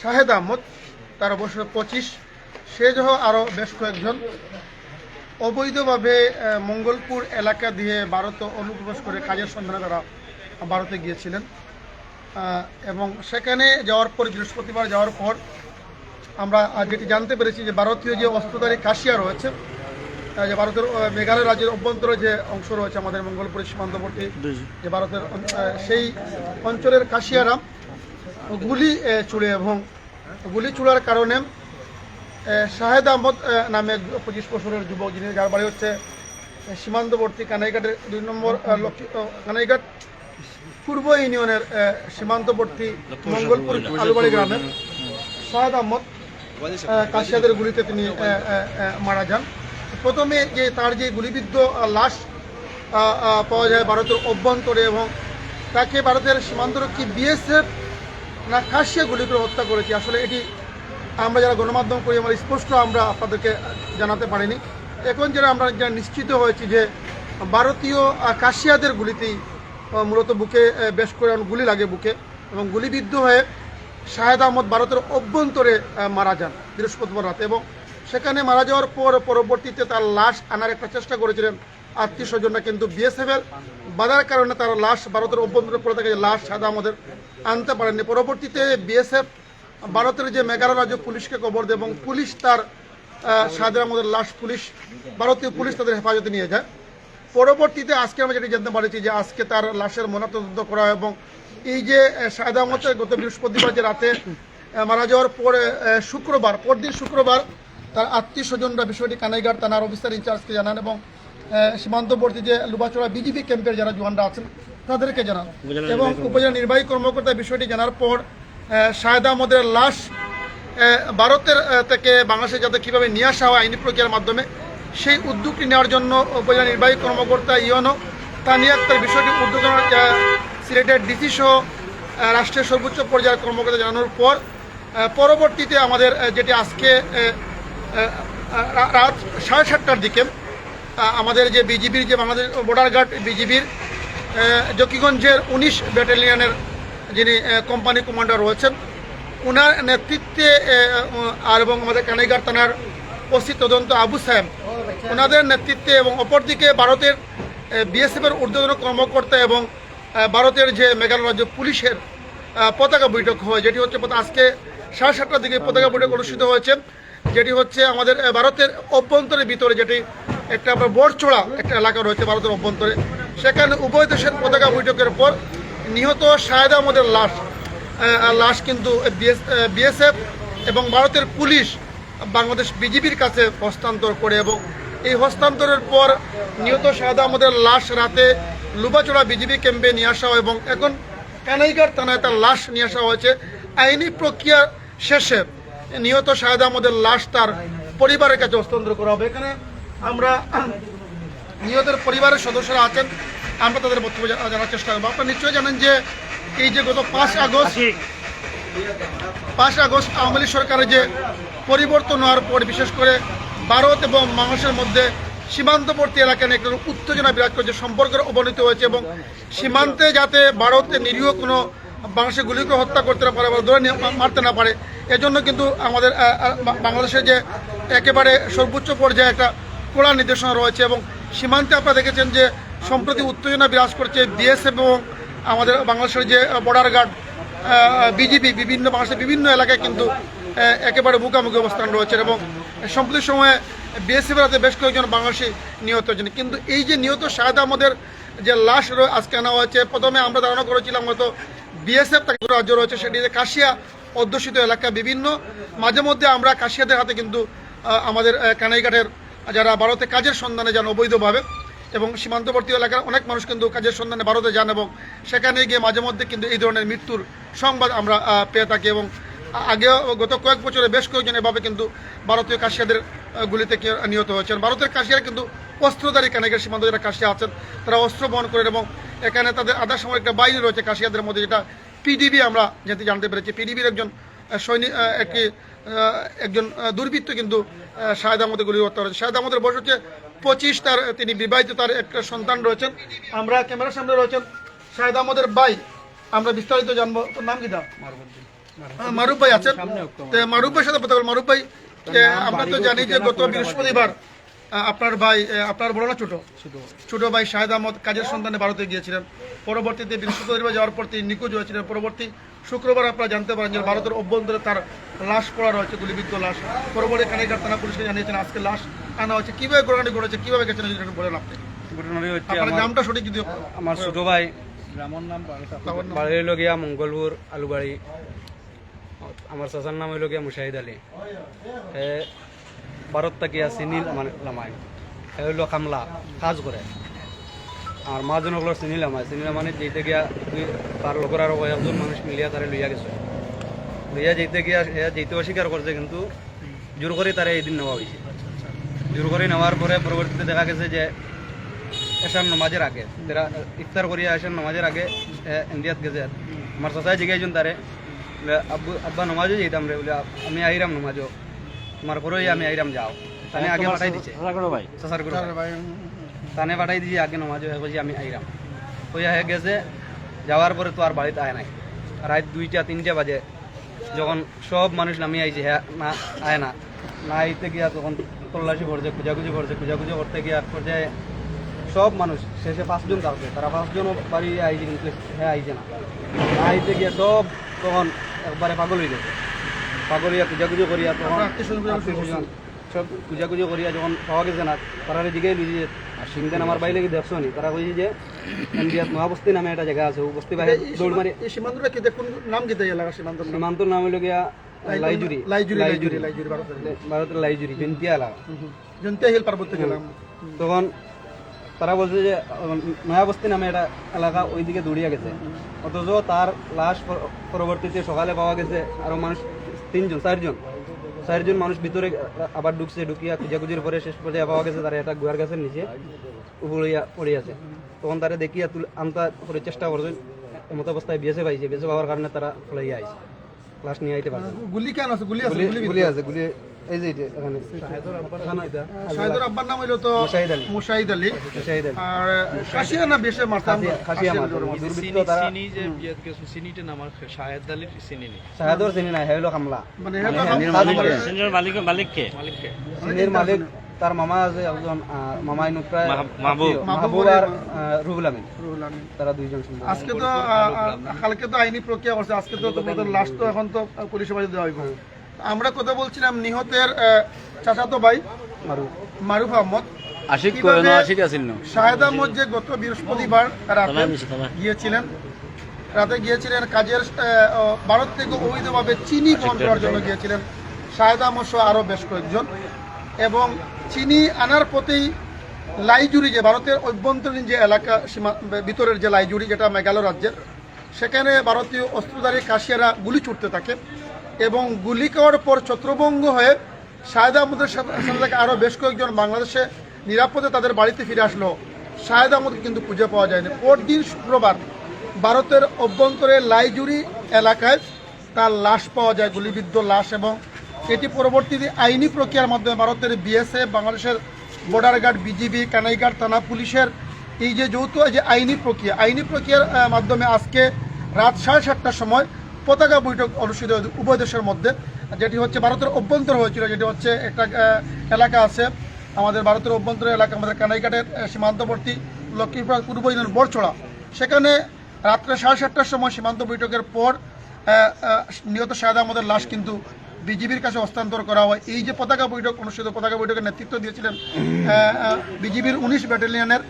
শাহেদ আহমদ তার বছর পঁচিশ। সে সহ আরও বেশ কয়েকজন। অবৈধভাবে মঙ্গলপুর এলাকা দিয়ে ভারতে অনুপ্রবেশ করে কাজের সন্ধানে তারা ভারতে গিয়েছিলেন। এবং সেখানে যাওয়ার পর বৃহস্পতিবার যাওয়ার পর আমরা যেটি জানতে পেরেছি যে ভারতীয় যে অস্ত্রধারী কাশিয়া রয়েছে যে ভারতের মেঘালয় রাজ্যের অভ্যন্তরে যে অংশ রয়েছে আমাদের মঙ্গলপুরের সীমান্তবর্তী যে ভারতের সেই অঞ্চলের কাশিয়ারা গুলি চুড়ে এবং গুলি চুড়ার কারণে শাহেদ আহমদ নামে পঁচিশ বছরের যুবক যিনি যার বাড়ি হচ্ছে সীমান্তবর্তী কানাইঘাটের দুই নম্বর কানাইঘাট পূর্ব ইউনিয়নের সীমান্তবর্তী মঙ্গলপুর আলুবাড়ি গ্রামের শাহেদ আহমদ কাশিয়াদের গুলিতে তিনি মারা যান। প্রথমে যে তার যে গুলিবিদ্ধ লাশ পাওয়া যায় ভারতের অভ্যন্তরে এবং তাকে ভারতের সীমান্তরক্ষী বিএসএফ না, কাশিয়া গুলি করে হত্যা করেছি। আসলে এটি আমরা যারা গণমাধ্যম করি, আমরা স্পষ্ট আমরা আপনাদেরকে জানাতে পারিনি। এখন যারা আমরা যা নিশ্চিত হয়েছি যে ভারতীয় কাশিয়াদের গুলিতেই মূলত বুকে বেশ করে গুলি লাগে বুকে এবং গুলিবিদ্ধ হয়ে শাহেদ আহমদ ভারতের অভ্যন্তরে মারা যান বৃহস্পতিবার রাতে এবং সেখানে মারা যাওয়ার পর পরবর্তীতে তার লাশ আনার একটা চেষ্টা করেছিলেন আত্মীয় স্বজনরা কিন্তু বিএসএফের বাধার কারণে তারা লাশ ভারতের অভ্যন্তরে পড়ে থাকে লাশ শাহেদ আমাদের আনতে পারেননি। পরবর্তীতে বিএসএফ ভারতের যে মেঘালয় রাজ্য পুলিশকে কবর দেয় এবং পুলিশ তার শাহেদ আহমদের লাশ পুলিশ, ভারতীয় পুলিশ তাদের হেফাজতে নিয়ে যায়। পরবর্তীতে আজকে আমরা যেটি জানতে পারছি যে আজকে তার লাশের ময়নাতদন্ত করা এবং এই যে আহমদের গত বৃহস্পতিবার যে রাতে মারা যাওয়ার পরে শুক্রবার, পরদিন শুক্রবার তার আত্মীয় স্বজনরা বিষয়টি কানাইঘাট থানার অফিসার ইনচার্জকে জানান এবং সীমান্তবর্তী যে লুবাচড়া বিজেপি ক্যাম্পের যারা জওয়ানরা আছেন তাদেরকে জানান। এবং উপজেলা নির্বাহী কর্মকর্তা বিষয়টি জানার পর শাহেদ আহমদের লাশ ভারতের থেকে বাংলাদেশে যাতে কীভাবে নিয়ে আসা হয় আইনি প্রক্রিয়ার মাধ্যমে সেই উদ্যোগটি নেওয়ার জন্য উপজেলা নির্বাহী কর্মকর্তা ইয়নো তানিয়া আক্তার বিষয়টি আহ, সিলেটের ডিসি সহ রাষ্ট্রের সর্বোচ্চ পর্যায়ের কর্মকর্তা জানানোর পর পরবর্তীতে আমাদের যেটি আজকে রাত সাড়ে সাতটার দিকে আমাদের যে বিজিবির যে বাংলাদেশ বর্ডার গার্ড বিজিবির জকিগঞ্জের উনিশ ব্যাটালিয়নের যিনি কোম্পানি কমান্ডার রয়েছেন ওনার নেতৃত্বে আর এবং আমাদের কানাইগার থানার ওসি তদন্ত আবু সাহেব ওনাদের নেতৃত্বে এবং অপরদিকে ভারতের বিএসএফের ঊর্ধ্বতন কর্মকর্তা এবং ভারতের যে মেঘালয় রাজ্য পুলিশের পতাকা বৈঠক হয়, যেটি হচ্ছে আজকে সাড়ে সাতটার দিকে পতাকা বৈঠক অনুষ্ঠিত হয়েছে, যেটি হচ্ছে আমাদের ভারতের অভ্যন্তরের ভিতরে যেটি একটা বড়চোড়া একটা এলাকা রয়েছে ভারতের অভ্যন্তরে। সেখানে উভয় দেশের পতাকা বৈঠকের পর নিহত শাহেদ আহমদের লাশ লাশ কিন্তু বিএসএফ এবং ভারতের পুলিশ বাংলাদেশ বিজিবির কাছে হস্তান্তর করে এবং এই হস্তান্তরের পর নিহত শাহেদ আহমদের লাশ রাতে লুবাচড়া বিজিবি ক্যাম্পে নিয়ে আসা হয় এবং এখন কানাইঘাট থানায় তার লাশ নিয়ে আসা হয়েছে। আইনি প্রক্রিয়া শেষে নিহত শাহেদ আহমদের লাশ তার পরিবারের কাছে হস্তান্তর করা হবে। এখানে আমরা নিহতের পরিবারের সদস্যরা আছেন আমরা তাদের বক্তব্য জানার চেষ্টা করব। আপনারা নিশ্চয়ই জানেন যে এই যে গত পাঁচ আগস্ট পাঁচ আগস্ট আওয়ামী লীগ সরকারের যে পরিবর্তন হওয়ার পর বিশেষ করে ভারত এবং মানুষের মধ্যে সীমান্তবর্তী এলাকায় একটা উত্তেজনা বিরাজ করছে সম্পর্কের অবনতি হয়েছে এবং সীমান্তে যাতে ভারতে নিরীহ কোনো বাংলাদেশের গুলিকে হত্যা করতে না পারে বা ধরে মারতে না পারে এজন্য কিন্তু আমাদের বাংলাদেশের যে একেবারে সর্বোচ্চ পর্যায়ে একটা কড়া নির্দেশনা রয়েছে এবং সীমান্তে আপনারা দেখেছেন যে সম্প্রতি উত্তেজনা বিরাজ করছে বিএসএফ এবং আমাদের বাংলাদেশের যে বর্ডার গার্ড বিজেপি বিভিন্ন বাংলাদেশের বিভিন্ন এলাকায় কিন্তু একেবারে মুখোমুখি অবস্থান রয়েছে এবং সম্প্রতি সময়ে বিএসএফের হাতে বেশ কয়েকজন বাংলাদেশি নিহত হয়েছেন। কিন্তু এই যে নিহত শাহেদ আহমদের যে লাশ আজকে আনা হয়েছে, প্রথমে আমরা ধারণা করেছিলাম হয়তো বিএসএফ তাকে রাজ্য রয়েছে, সেটি যে কাশিয়া অধ্যুষিত এলাকা। বিভিন্ন মাঝে মধ্যে আমরা কাশিয়াদের হাতে কিন্তু আমাদের কানাইঘাটের যারা ভারতে কাজের সন্ধানে যান অবৈধভাবে এবং সীমান্তবর্তী এলাকার অনেক মানুষ কিন্তু কাজের সন্ধানে ভারতে যান এবং সেখানে গিয়ে মাঝে মধ্যে কিন্তু এই ধরনের মৃত্যুর সংবাদ আমরা পেয়ে থাকি এবং আ- আগেও গত কয়েক বছরে বেশ কয়েকজন এভাবে কিন্তু ভারতীয় কাশিয়াদের গুলিতে নিহত হয়েছেন। ভারতের কাশিয়ারা কিন্তু অস্ত্রধারী কানাইঘাট সীমান্ত যারা কাশিয়া আছেন, তারা অস্ত্র বহন করেন এবং এখানে তাদের আধা একটা বাহিনী রয়েছে কাশিয়াদের মধ্যে যেটা পিডিবি আমরা যেতে জানতে পেরেছি। পিডিবির একজন সৈনিক একটি একজন দুর্বৃত্ত কিন্তু শাহেদ আহমদের গুলি হত্যা করেছে। শাহেদ আহমদের বয়স হচ্ছে পঁচিশ, তার, তিনি বিবাহিত, তার একটা সন্তান রয়েছেন। আমরা ক্যামেরার সামনে রয়েছেন শাহেদ আহমদের ভাই। আমরা বিস্তারিত জানব। তোর নাম কি মারুফ ভাই আছেন। মারুফ ভাইয়ের সাথে কথা বল মারুফ ভাই আমরা তো জানি যে গত বৃহস্পতিবার আপনার ভাই আপনার বড় না, ছোট? ছোট ভাই শাহেদ আহমদ কাজের সন্ধানে ভারতে গিয়েছিলেন। পরবর্তীতে বৃহস্পতিবার যাওয়ার পর তিনি নিখোঁজ হয়েছিলেন। পরবর্তী শুক্রবার আপনারা জানতে পারেন যে ভারতের অভ্যন্তরে তার লাশ পড়া রয়েছে গুলিবিদ্ধ লাশ। পরবর্তী কানাইঘাট থানা পুলিশকে জানিয়েছেন আজকে লাশ আনা হয়েছে। কীভাবে ঘটনাটি ঘটেছে কীভাবে গেছেন বলেন আপনি। ঘটনাটি হচ্ছে আপনার আমার নামটা সঠিক যদি আমার ছোট ভাই। গ্রামের নাম। বাড়ি হইল গিয়া মঙ্গলপুর আলুবাড়ি। আমার চাচার নাম হইল গিয়া মুশাহিদ আলী। ভারত তাকিয়া চিনি মানে লামাই। হইল কামলা কাজ করে। আর মাজন হলো চিনি লামাই চিনি লামানি যেতে গিয়া দুই তার লগর আরও কয়েকজন মানুষ মিলিয়া তারে লইয়া গেছে। লইয়া যেতে গিয়া হে যেতে অস্বীকার করছে কিন্তু জোর করে তারে এই দিন নেওয়া হয়েছে জোর করে নেওয়ার পরে পরবর্তীতে দেখা গেছে যে এসার নমাজের আগে তারা ইফতার করিয়া এসার নমাজের আগে এ, ইন্ডিয়াত গেছে আমার চাচাই জিগাইছেন তারে বলে, আব্বু আব্বা নমাজও যেতাম রে। বলে "আপ- আমি আইরাম নমাজও। তোমার করোই আমি আইরাম যাও। তানে আগে পাঠাই দিছে। চাচার করে তানে পাঠাই দিছে আগে নমাজও হয়ে বলছি আমি আইরাম। হইয়া হয়ে গেছে যাওয়ার পরে তো আর বাড়িতে আয় নাই। রাত দুইটা তিনটা বাজে। যখন সব মানুষ নামিয়ে আইছে হ্যাঁ না আয় না। না আইতে গিয়া তখন তল্লাশি করছে খুঁজাখুঁজি করছে খুঁজাখুঁজি করতে গিয়া পর্যায়ে সব মানুষ শেষে পাঁচজন কাউকে। তারা পাঁচজনও বাড়ি আইছে কিন্তু হ্যাঁ আইছে না। না আইতে গিয়া সব তখন একবারে পাগল হয়ে গেছে। পাগল হইয়া খুঁজাখুঁজি করিয়া তখন সব খুঁজাখুঁজি করিয়া যখন পাওয়া গেছে না তারা জিগাই লুজি যে সিংদেন আমার বাইরে কি দেখছ নি? তারা কইছে যে ইন্ডিয়াত মহাবস্তি নামে একটা জায়গা আছে বস্তি বাইরে দৌড় মারি। এই সীমান্তটা কি দেখুন নাম কি তাই এলাকা সীমান্ত? সীমান্তর নাম হইল গিয়া লাইজুরি লাইজুরি। লাইজুরি লাইজুরি। ভারতের লাইজুরি জন্তিয়া এলাকা। জন্তিয়া হিল পার্বত্য জেলা। তখন তারা বলছে যে নয়াবস্তি নামে একটা এলাকা ওইদিকে দৌড়িয়ে গেছে। অথচ তার লাশ পর- পরবর্তীতে সকালে পাওয়া গেছে আরও মানুষ তিনজন চারজন। চারজন মানুষ ভিতরে আবার ঢুকছে ঢুকিয়া খুঁজাখুঁজির পরে শেষ পর্যায়ে পাওয়া গেছে তারা একটা গুয়ার গাছের নিচে উপরিয়া পড়ে আছে। তখন তারা দেখিয়া তুলে আনতা করে চেষ্টা করছেন এমত অবস্থায় বেঁচে পাইছে বেঁচে পাওয়ার কারণে তারা ফলাইয়া আইছে ক্লাস নিয়ে আইতে পারছে গুলি কেন আছে গুলি আছে গুলি আছে গুলি এই যে এখানে এখানে। শাহিদুর আব্বার নাম হইল তো মুশাহিদ আলী। মুশাহিদ আলী। মুশাহিদ আলী। আর খাসিয়া না বেশে মারতাম? খাসিয়া- খাসিয়া দুর্বৃত্ত তারা চিনি যে বিয়াত গেছো চিনিটা নামার শাহেদ আলীর চিনি নেই। শাহাদর চিনি নাই হেলো কামলা। মানে সিনিয়র মালিক তার মামা আছে একজন মামা ইনু প্রায় মাহবুব। আর রুহুল আমিন। তারা দুইজন আজকে তো কালকে তো আইনি প্রক্রিয়া করছে আজকে তো তোমাদের লাশ তো এখন তো বাড়ি দেওয়া হইব আমরা কথা বলছিলাম নিহতের চাচাতো ভাই মারুফ। আহমদ। আশিক আশিক আছিল শাহেদ আহমদ যে গত বৃহস্পতিবার রাতে গিয়েছিলেন রাতে গিয়েছিলেন কাজের ভারত থেকে অবৈধভাবে চিনি বহন করার জন্য গিয়েছিলেন। শাহেদ আহমদ সহ আরও বেশ কয়েকজন। এবং চিনি আনার পথেই লাইজুরি যে ভারতের অভ্যন্তরীণ যে এলাকা সীমা ভিতরের যে লাইজুরি যেটা মেঘালয় রাজ্যের সেখানে ভারতীয় অস্ত্রধারী কাশিয়ারা গুলি ছুটতে থাকে। এবং গুলি খাওয়ার পর ছত্রভঙ্গ হয়ে শাহেদ আহমদের সাথে আরও বেশ কয়েকজন বাংলাদেশে নিরাপদে তাদের বাড়িতে ফিরে আসলো। শাহেদ আহমদকে কিন্তু খুঁজে পাওয়া যায়নি। পরদিন শুক্রবার ভারতের অভ্যন্তরে লাইজুরি এলাকায় তার লাশ পাওয়া যায়, গুলিবিদ্ধ লাশ এবং এটি পরবর্তীতে আইনি প্রক্রিয়ার মাধ্যমে ভারতের বিএসএফ, বাংলাদেশের বর্ডার গার্ড বিজিবি, কানাইঘাট থানা পুলিশের এই যে যৌথ যে আইনি প্রক্রিয়া আইনি প্রক্রিয়ার মাধ্যমে আজকে রাত সাড়ে সাতটার সময় পতাকা বৈঠক অনুষ্ঠিত হয়েছে উভয় দেশের মধ্যে। যেটি হচ্ছে ভারতের অভ্যন্তর হয়েছিল, যেটি হচ্ছে একটা এলাকা আছে। আমাদের ভারতের অভ্যন্তর এলাকা, আমাদের কানাইঘাটের সীমান্তবর্তী লক্ষ্মীপুর, পূর্ব ইউনিয়ন বড়ছড়া সেখানে রাত্রে সাড়ে সাতটার সময় সীমান্ত বৈঠকের পর নিহত শাহেদ আহমদের লাশ কিন্তু বিজিবির কাছে হস্তান্তর করা হয়। এই যে পতাকা বৈঠক অনুষ্ঠিত, পতাকা বৈঠকের নেতৃত্ব দিয়েছিলেন বিজিবির উনিশ ব্যাটালিয়নের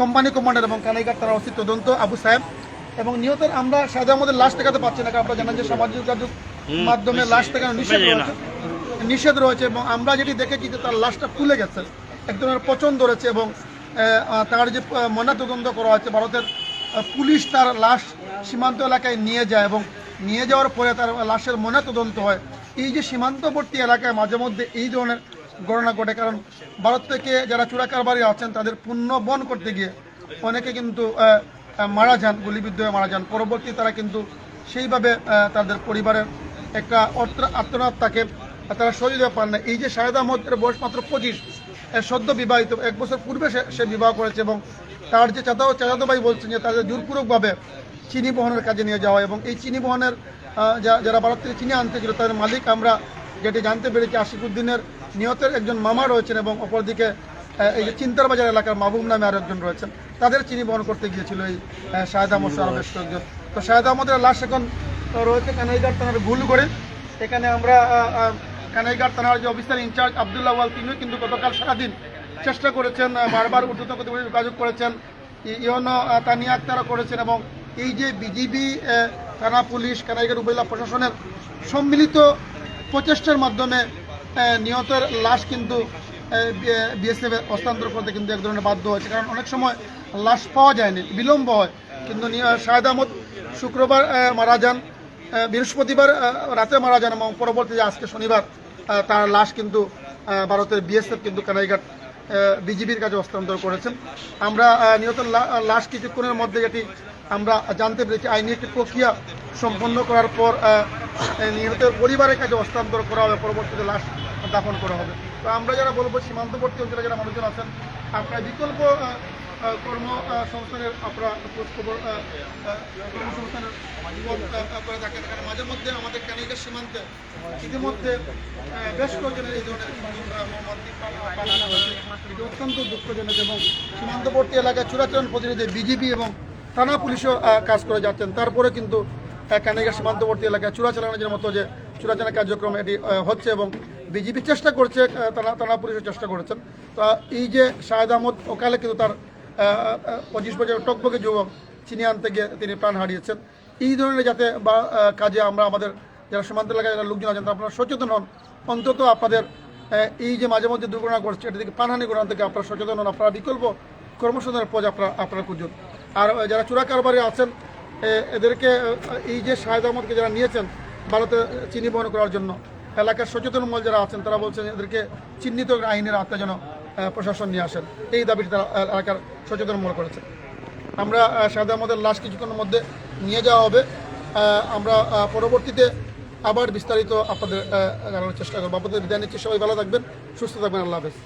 কোম্পানি কমান্ডার এবং কানাইঘাট তারা অস্তিত্ব তদন্ত। আবু সাহেব এবং নিহতের আমরা শাহেদ আহমদের লাশ দেখাতে পাচ্ছি না কারণ আপনারা জানেন যে সামাজিক যোগাযোগ মাধ্যমে লাশ দেখানো নিষেধ রয়েছে। নিষেধ রয়েছে এবং আমরা যেটি দেখেছি যে তার লাশটা ফুলে গেছে। এক ধরনের পচন ধরেছে এবং তার যে ময়নাতদন্ত করা হয়েছে ভারতের পুলিশ তার লাশ সীমান্ত এলাকায় নিয়ে যায় এবং নিয়ে যাওয়ার পরে তার লাশের ময়নাতদন্ত হয়। এই যে সীমান্তবর্তী এলাকায় মাঝে মধ্যে এই ধরনের ঘটনা ঘটে কারণ ভারত থেকে যারা চোরাকারবারি আছেন তাদের পুণ্য বন করতে গিয়ে অনেকে কিন্তু মারা যান, গুলিবিদ্ধ হয়ে মারা যান। পরবর্তী তারা কিন্তু সেইভাবে তাদের পরিবারের একটা আত্মনাথ তাকে তারা হয়ে পান না এই যে শাহেদ আহমদের বয়স মাত্র পঁচিশ সদ্য বিবাহিত, এক বছর পূর্বে সে বিবাহ করেছে এবং তার যে চাচা চাচাতো ভাই বলছেন যে তাদের জোরপূর্বকভাবে চিনি বহনের কাজে নিয়ে যাওয়া এবং এই চিনি বহনের যারা ভারত থেকে চিনি আনতে ছিল, তাদের মালিক আমরা যেটি জানতে পেরেছি আশিকুদ্দিনের নিহতের একজন মামা রয়েছেন এবং অপরদিকে এই যে চিন্তার বাজার এলাকার মাহবুব নামে আরও একজন রয়েছেন। তাদের চিনি বহন করতে গিয়েছিল এই শাহেদ আহমদ সহ তো শাহেদ আহমদের লাশ এখন রয়েছে কানাইঘাট থানার ভুল করে। এখানে আমরা কানাইঘাট থানার যে অফিসার ইনচার্জ আবদুল্লাহ ওয়াল, তিনিও কিন্তু গতকাল সারাদিন চেষ্টা করেছেন বারবার ঊর্ধ্বতন কর্তৃপক্ষের যোগাযোগ করেছেন। ইয়নো তানিয়া আক্তারও করেছেন এবং এই যে বিজিবি থানা পুলিশ, কানাইঘাট উপজেলা প্রশাসনের সম্মিলিত প্রচেষ্টার মাধ্যমে নিহতের লাশ কিন্তু বিএসএফ হস্তান্তর করতে কিন্তু এক ধরনের বাধ্য হয়েছে। কারণ অনেক সময় লাশ পাওয়া যায়নি, বিলম্ব হয়। কিন্তু শাহেদ আহমদ শুক্রবার মারা যান। বৃহস্পতিবার রাতে মারা যান এবং পরবর্তীতে আজকে শনিবার তার লাশ কিন্তু ভারতের বিএসএফ কিন্তু কানাইঘাট বিজিবির কাছে হস্তান্তর করেছেন। আমরা নিহত লাশ কিছুক্ষণের মধ্যে যেটি আমরা জানতে পেরেছি। আইনি একটি প্রক্রিয়া সম্পন্ন করার পর নিহতের পরিবারের কাছে হস্তান্তর করা হবে, পরবর্তীতে লাশ দাফন করা হবে। তো আমরা যারা বলব, সীমান্তবর্তী অঞ্চলে যারা মানুষজন আছেন, আপনার বিকল্প আহ, আহ, কর্ম সংস্থানের আপনারা খোঁজ খবর আহ, আহ, কর্মসংস্থানের আহ, আপনারা কারণ মাঝে মধ্যে আমাদের ক্যানিকের সীমান্তে ইতিমধ্যে বেশ কয়েকজনের এই ধরনের। এটি অত্যন্ত দুঃখজনক এবং সীমান্তবর্তী এলাকায় চূড়াচরণ প্রতিনিধি বিজিবি এবং থানা পুলিশও কাজ করে যাচ্ছেন তারপরে কিন্তু কানাইঘাট সীমান্তবর্তী এলাকায় চূড়া চালানোর মতো যে চূড়াচালা কার্যক্রম এটি হচ্ছে এবং বিজেপি চেষ্টা করছে থানা থানা পুলিশও চেষ্টা করেছেন তা এই যে শাহেদ আহমদ ওকালে কিন্তু তার পঁচিশ বছর টকবকে যুবক চিনিয়ে আনতে গিয়ে তিনি প্রাণ হারিয়েছেন। এই ধরনের যাতে বা কাজে আমরা আমাদের যারা সীমান্ত এলাকায় যারা লোকজন আছেন আপনারা সচেতন হন। অন্তত আপনাদের এই যে মাঝে মধ্যে দুর্ঘটনা ঘটছে এটা থেকে প্রাণহানি ঘটনা থেকে আপনারা সচেতন হন। আপনারা বিকল্প কর্মসংস্থানের পথ আপনারা আপনারা খুঁজুন। আর যারা চোরা কারবারে আছেন এদেরকে এই যে শাহেদ আহমদকে যারা নিয়েছেন, ভারতে চিনি বহন করার জন্য, এলাকার সচেতন মল যারা আছেন, তারা বলছেন এদেরকে চিহ্নিত আইনের আত্মা যেন প্রশাসন নিয়ে আসেন। এই দাবিটি তারা এলাকার সচেতন মনে করেছে। আমরা সাদা আমাদের লাশ কিছুক্ষণের মধ্যে নিয়ে যাওয়া হবে। আমরা পরবর্তীতে আবার বিস্তারিত আপনাদের জানানোর চেষ্টা করব। আপনাদের বিদায় নিচ্ছি। সবাই ভালো থাকবেন, সুস্থ থাকবেন। আল্লাহ হাফেজ।